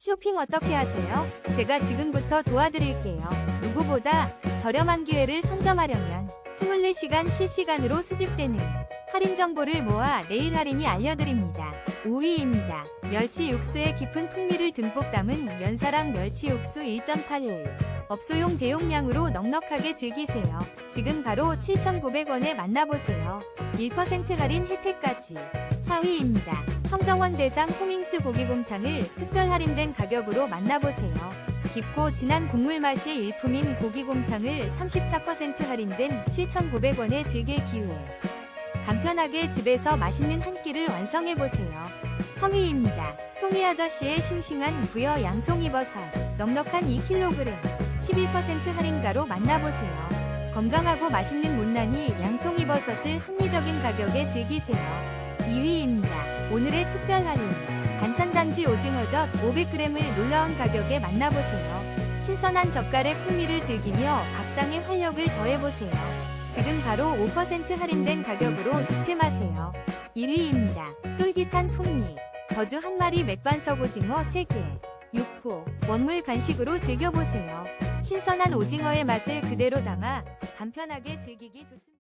쇼핑 어떻게 하세요? 제가 지금부터 도와드릴게요. 누구보다 저렴한 기회를 선점하려면 24시간 실시간으로 수집되는 할인 정보를 모아 내일 할인이 알려드립니다. 5위입니다. 멸치 육수에 깊은 풍미를 듬뿍 담은 면사랑 멸치 육수 1.81. 업소용 대용량으로 넉넉하게 즐기세요. 지금 바로 7,900원에 만나보세요. 1% 할인 혜택까지. 4위입니다. 청정원 대상 호밍스 고기곰탕을 특별 할인된 가격으로 만나보세요. 깊고 진한 국물 맛이 일품인 고기곰탕을 34% 할인된 7,900원에 즐길 기회. 간편하게 집에서 맛있는 한 끼를 완성해보세요. 3위입니다. 송이 아저씨의 싱싱한 부여 양송이버섯 넉넉한 2kg 11% 할인가로 만나보세요. 건강하고 맛있는 못난이 양송이버섯을 합리적인 가격에 즐기세요. 2위입니다. 오늘의 특별 할인 간찬단지 오징어젓 500g을 놀라운 가격에 만나보세요. 신선한 젓갈의 풍미를 즐기며 밥상의 활력을 더해보세요. 지금 바로 5% 할인된 가격으로 득템하세요. 1위입니다. 쫄깃한 풍미. 거주 한 마리 맥반석 오징어 3개. 6호. 원물 간식으로 즐겨보세요. 신선한 오징어의 맛을 그대로 담아 간편하게 즐기기 좋습니다.